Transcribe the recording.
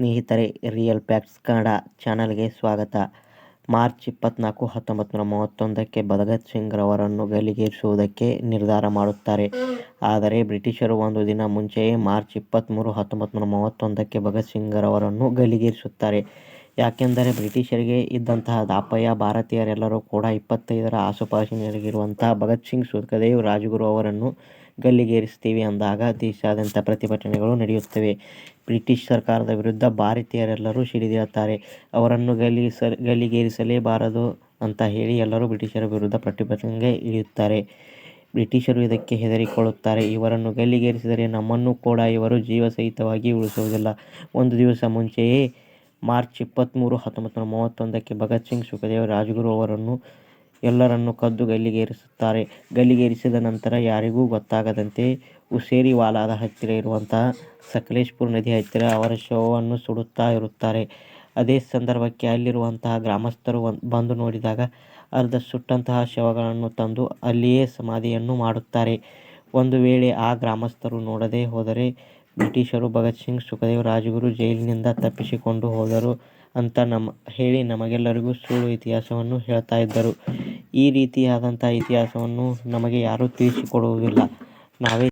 ಸ್ನೇಹಿತರೆ real facts Kannada ಚಾನಲ್ಗೆ ಸ್ವಾಗತ. ಮಾರ್ಚ್ ಇಪ್ಪತ್ನಾಲ್ಕು ಹತ್ತೊಂಬತ್ತು ನೂರ ಮೂವತ್ತೊಂದಕ್ಕೆ ಭಗತ್ ಸಿಂಗ್ ರವರನ್ನು ಗಲ್ಲಿಗೇರಿಸುವುದಕ್ಕೆ ನಿರ್ಧಾರ ಮಾಡುತ್ತಾರೆ. ಆದರೆ ಬ್ರಿಟಿಷರು ಒಂದು ದಿನ ಮುಂಚೆಯೇ ಮಾರ್ಚ್ ಇಪ್ಪತ್ತ್ಮೂರು ಹತ್ತೊಂಬತ್ತು ನೂರ ಮೂವತ್ತೊಂದಕ್ಕೆ ಭಗತ್ ಸಿಂಗ್ ರವರನ್ನು ಗಲ್ಲಿಗೇರಿಸುತ್ತಾರೆ ಯಾಕೆಂದರೆ ಬ್ರಿಟಿಷರಿಗೆ ಇದ್ದಂತಹ ದಾಪಯ್ಯ ಭಾರತೀಯರೆಲ್ಲರೂ ಕೂಡ ಇಪ್ಪತ್ತೈದರ ಆಸುಪಾಸಿನಲ್ಲಿರುವಂತಹ ಭಗತ್ ಸಿಂಗ್ ಸುಖದೇವ್ ರಾಜಗುರು ಅವರನ್ನು ಗಲ್ಲಿಗೇರಿಸ್ತೀವಿ ಅಂದಾಗ ದೇಶಾದ್ಯಂತ ಪ್ರತಿಭಟನೆಗಳು ನಡೆಯುತ್ತವೆ. ಬ್ರಿಟಿಷ್ ಸರ್ಕಾರದ ವಿರುದ್ಧ ಭಾರತೀಯರೆಲ್ಲರೂ ಸಿಡಿದಿರುತ್ತಾರೆ. ಅವರನ್ನು ಗಲ್ಲಿಸ ಗಲ್ಲಿಗೇರಿಸಲೇಬಾರದು ಅಂತ ಹೇಳಿ ಎಲ್ಲರೂ ಬ್ರಿಟಿಷರ ವಿರುದ್ಧ ಪ್ರತಿಭಟನೆಗೆ ಇಳಿಯುತ್ತಾರೆ. ಬ್ರಿಟಿಷರು ಇದಕ್ಕೆ ಹೆದರಿಕೊಳ್ಳುತ್ತಾರೆ. ಇವರನ್ನು ಗಲ್ಲಿಗೇರಿಸಿದರೆ ನಮ್ಮನ್ನು ಕೂಡ ಇವರು ಜೀವಸಹಿತವಾಗಿ ಉಳಿಸುವುದಿಲ್ಲ. ಒಂದು ದಿವಸ ಮುಂಚೆಯೇ ಮಾರ್ಚ್ ಇಪ್ಪತ್ತ್ಮೂರು ಹತ್ತೊಂಬತ್ತು ನೂರ ಮೂವತ್ತೊಂದಕ್ಕೆ ಭಗತ್ ಸಿಂಗ್ ಸುಖದೇವ್ ರಾಜಗುರು ಅವರನ್ನು ಎಲ್ಲರನ್ನು ಕದ್ದು ಗಲ್ಲಿಗೇರಿಸುತ್ತಾರೆ. ಗಲ್ಲಿಗೇರಿಸಿದ ನಂತರ ಯಾರಿಗೂ ಗೊತ್ತಾಗದಂತೆ ಉಸೇರಿವಾಲಾದ ಹತ್ತಿರ ಇರುವಂತಹ ಸಕಲೇಶ್ಪುರ್ ನದಿ ಹತ್ತಿರ ಅವರ ಶವವನ್ನು ಸುಡುತ್ತಾ ಇರುತ್ತಾರೆ. ಅದೇ ಸಂದರ್ಭಕ್ಕೆ ಅಲ್ಲಿರುವಂತಹ ಗ್ರಾಮಸ್ಥರು ಬಂದು ನೋಡಿದಾಗ ಅರ್ಧ ಸುಟ್ಟಂತಹ ಶವಗಳನ್ನು ತಂದು ಅಲ್ಲಿಯೇ ಸಮಾಧಿಯನ್ನು ಮಾಡುತ್ತಾರೆ. ಒಂದು ವೇಳೆ ಆ ಗ್ರಾಮಸ್ಥರು ನೋಡದೇ ಹೋದರೆ ಬ್ರಿಟಿಷರು ಭಗತ್ ಸಿಂಗ್, ಸುಖದೇವ್, ರಾಜಗುರು ಜೈಲಿನಿಂದ ತಪ್ಪಿಸಿಕೊಂಡು ಹೋದರು ಅಂತ ನಮ್ಮ ಹೇಳಿ ನಮಗೆಲ್ಲರಿಗೂ ಸುಳ್ಳು ಇತಿಹಾಸವನ್ನು ಹೇಳ್ತಾ ಇದ್ದರು. ಈ ರೀತಿಯಾದಂಥ ಇತಿಹಾಸವನ್ನು ನಮಗೆ ಯಾರೂ ತಿಳಿಸಿಕೊಡುವುದಿಲ್ಲ. ನಾವೇ